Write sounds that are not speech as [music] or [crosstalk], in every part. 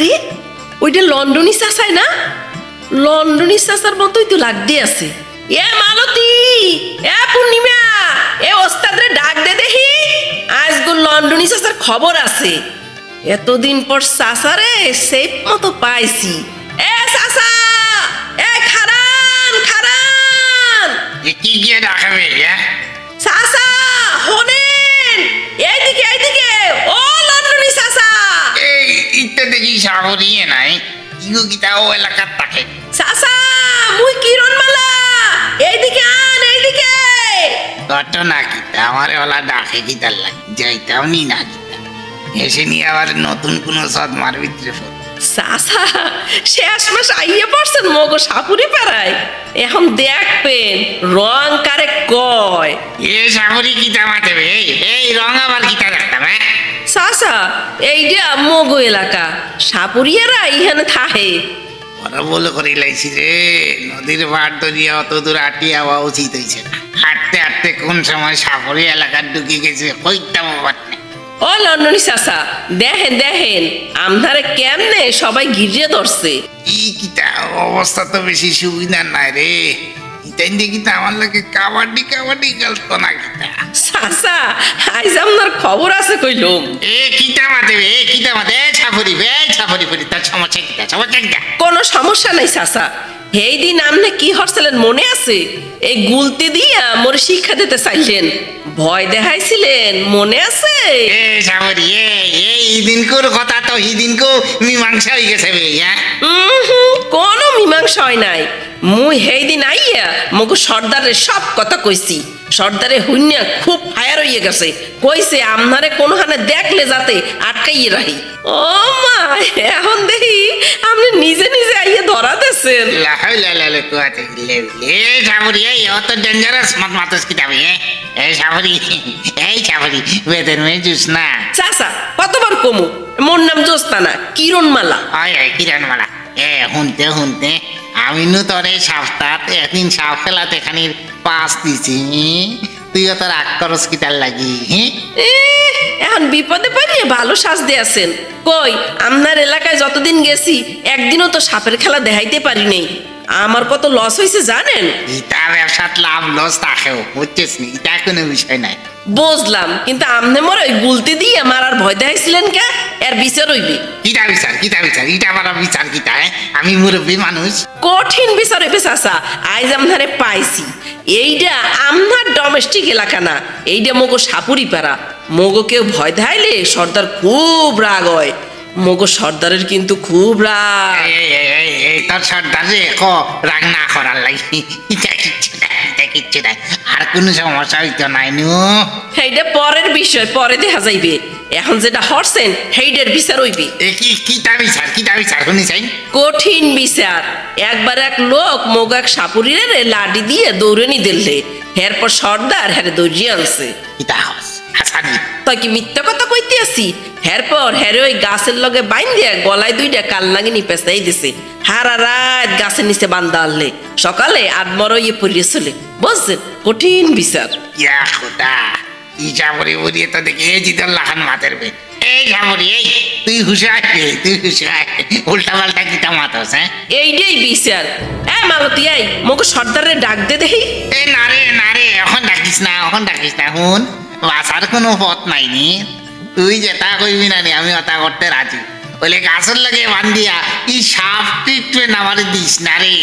আরে, ওইটা লন্ডনি চাষায় না? লন্ডনি চাচার মতোই তো লাগতে আছে। এ মালতী, এ পূর্ণিমা, এ ওস্তাদরে ডাক দে দেখি। আজ গো লন্ডনী চাচার খবর আছে। এতদিন পর চাচারে সেই মতো পাইছি। এ সাগরিয়ে নাই ইগো গীতা ও এলাকার তাকে। চাচা মুই কিরণ মালা? এইদিকে আন এইদিকে। ঘটনা গীতা আমার ওলা ডাকে গীতার লাগে? যাইতাম নি না এসে নিয়ে আবার নতুন কোনো সদ মার ভিতরে। চাচা শেষ মাস আইয়ে পড়ছেন মগো সাপুরি পাড়ায়। এখন দেখবেন রং কারে কয়। এ সাগরি গীতা মাতেবে এই রং আবার গীতা দেখতাম হ্যাঁ? চাচা এইটা মগো এলাকা সাপুরিয়ারা ইহানে থাহে ওরা বলে করে লাইছি রে নদীর পাড় দরিয়া অত দূর আটি হওয়া উচিত হয়েছে না। হাঁটতে হাঁটতে কোন সময় সাগরি এলাকার ঢুকে গেছে কইতাম আবার। ও লন্ডনী চাচা দেখেন দেখেন আমধারে কেমনে সবাই গির্জে ধরছে। ই কিতা অবস্থা তো বেশি সুবিধা নাই রে। আমার লাগে কাবাডি কাবাডি খেলতো না আইজ আপনার খবর আছে কইলুম। এ কিতা মাতে এ কিতা মাতে এ ছাপরি বে ছাপরি পরি তার সমস্যা কিতা সমস্যা কিতা কোনো সমস্যা নাই চাচা এই দিন আপনি কি হরছিলেন মনে আছে? এই গুলতি দিয়া মোর শিক্ষা দিতে চাইলেন। ভয় দেখাইছিলেন মনে আছে? এ এ এই দিনকুর কথা তো এই দিনকু মীমাংসা হয়ে গেছে কোনো মীমাংসা হয় নাই। মুই দিন আইয়া সর্দারের সব কথা কইছি। সর্দারে হুইনিয়া খুব ফায়ার হইয়া গেছে। কইছে আমনারে কোনখানে দেখলে যাতে আটকাইয়ে রাহি। ও মা এখন দেখি আপনি নিজে নিজে আইয়া ধরা দেছেন এ ছাপরি এই অত ডেঞ্জারাস মত মাতস কিতা বে এই ছাপরি এই বেদের মেয়ে জুস না। চাচা কতবার কমু? মোর নাম জোস্তানা কিরণ মালা আয় আয় কিরণমালা। মালা এ হুনতে হুনতে আমি নু তোরে সাপ্তাহ একদিন সাপ খেলাতে খানির পাস দিছি তুইও তোর আগ করস কিতার লাগি? এখন বিপদে পড়িয়ে ভালো সাজ দিয়েছেন কই আপনার এলাকায় যতদিন গেছি একদিনও তো সাপের খেলা দেখাইতে পারি নেই। আমার কত লস হয়েছে জানেন? ইটা ব্যবসাত লাভ লস থাকেও বুঝছিস নি ইটা কোনো বিষয় নাই। বুঝলাম কিন্তু আমনে মরে ওই গুলতি দিয়ে মারার ভয় দেখাইছিলেন কে? এর বিচার হইবি। কিতা বিচার কিতা বিচার? ইটা আমার বিচার হ্যাঁ? আমি মুরব্বী মানুষ। কঠিন বিচার হইবে চাচা। আইজ আমনারে পাইছি। এইটা আমনার ডোমেস্টিক এলাকা না। এইটা মগো সাপুরি পাড়া। মগো কেউ ভয় দেখাইলে সর্দার খুব রাগ হয়। মগো সর্দারের কিন্তু খুব রাগ। তোর সর্দার রে ক রাগ না করার লাগি। কিচ্ছু নাই আর কোনো সমস্যা হইতো নাই নু সেইটা পরের বিষয় পরে দেখা যাইবে। এখন যেটা হরছেন হেইডের বিচার হইবে। কি বিচার কিতা বিচার শুনি চাই কঠিন বিচার। একবার এক লোক মগো এক সাপুরিরে লাডি দিয়ে দৌড়নি দিলে এরপর সর্দার হ্যারে দৌড়িয়ে আনছে। কিতা হস হাসানি। তাই কি মিথ্যা কথা কইতে আসি? এরপর হ্যারে ওই গাছের লগে বাইন দিয়া গলায় দুইটা কাল নাগিনি পেঁচাই দিছে। হারা রাত গাছের নিচে বান্ধা আনলে। সকালে আদমর ইয়ে পড়িয়ে চলে। বুঝছেন কঠিন বিচার ইয়া খোদা ই জামরি বুড়িয়ে তো দেখি এই লাখান মাতের বে এই জামরি এই তুই হুশাই বে তুই হুশাই উল্টা পাল্টা কিতা মাতস হ্যাঁ? এইটাই বিচার এ মালতী আই মগো সর্দারে ডাক দে দেখি। এ না রে না রে এখন ডাকিস না এখন ডাকিস না হুন বাসার কোনো পথ নাই নি তুই যেটা কইবি না নি আমি ওটা করতে রাজি। বলে গাছের লাগে বান্ধিয়া ই সাপ ট্রিটমেন্ট আমার দিস না রে।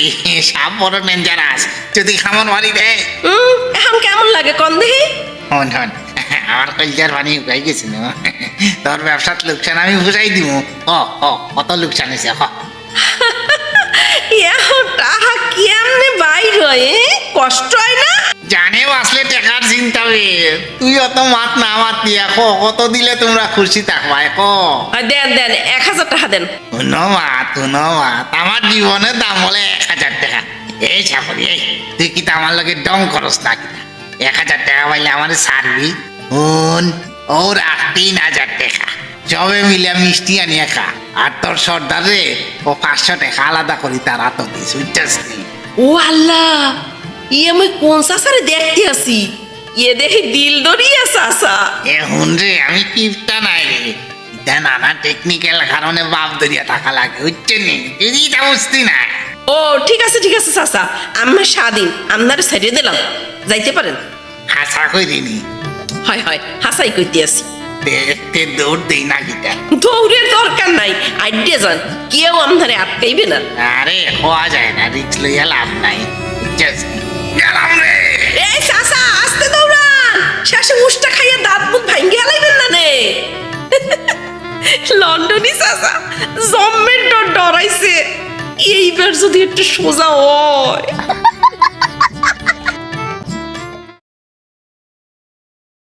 সাপ বড় ডেঞ্জারাস যদি খামন মারি দে। এখন কেমন লাগে কন দেখি? হন হন। আমার কলজার পানি উকাই গেছে না। তোর ব্যবসাত লোকসান আমি বুঝাই দিব হ হ কত লোকসান হয়েছে হ। [laughs] এখন টাহা কেমনে বাইর হয়? কষ্ট হয় না? জানেও আসলে টাকার চিন্তা বে। তুই অত মাত না মাত দিয়া কত দিলে তোমরা খুশি থাকবাই ক আর দেন দেন এক হাজার টাকা দেন। শুনো মাত আমার জীবনের দাম হলে এক হাজার টাকা। এই চাকরি এই তুই কি আমার লগে ডং খরচ না কিনা এক হাজার টাকা পাইলে আমার সারবি শুন ও রাখ তিন হাজার টাকা। সবে মিলে মিষ্টি আনিয়ে খা আর তোর সর্দার রে ও পাঁচশো টাকা আলাদা করি তার হাত দিস ও আল্লাহ! ইয়ে আমি কোন সাসারে দেখতে আসি? ইয়ে দেখি দিল দরিয়া সাসা। এ হুন রে আমি কিপটা নাই রে। ইটা নানা টেকনিক্যাল কারণে বাপ দরিয়া টাকা লাগে বুঝছেন নি? তুই ইটা বুঝতি না। ও ঠিক আছে ঠিক আছে চাচা আমি স্বাধীন আপনার ছেড়ে দিলাম। যাইতে পারেন? হাসা কই করিনি হয় হয় হাসাই কইতে আছি দেখতে দৌড় দেই না কিটা। দৌড়ের দরকার নাই আইডিয়া যান। কেউ আপনারে আটকাইবে না। আরে হওয়া যায় না রিক্স লইয়া লাভ নাই। লন্ডনি সাজা জম্মের ডর ডরাইছে। এইবার যদি একটু সোজা হয়।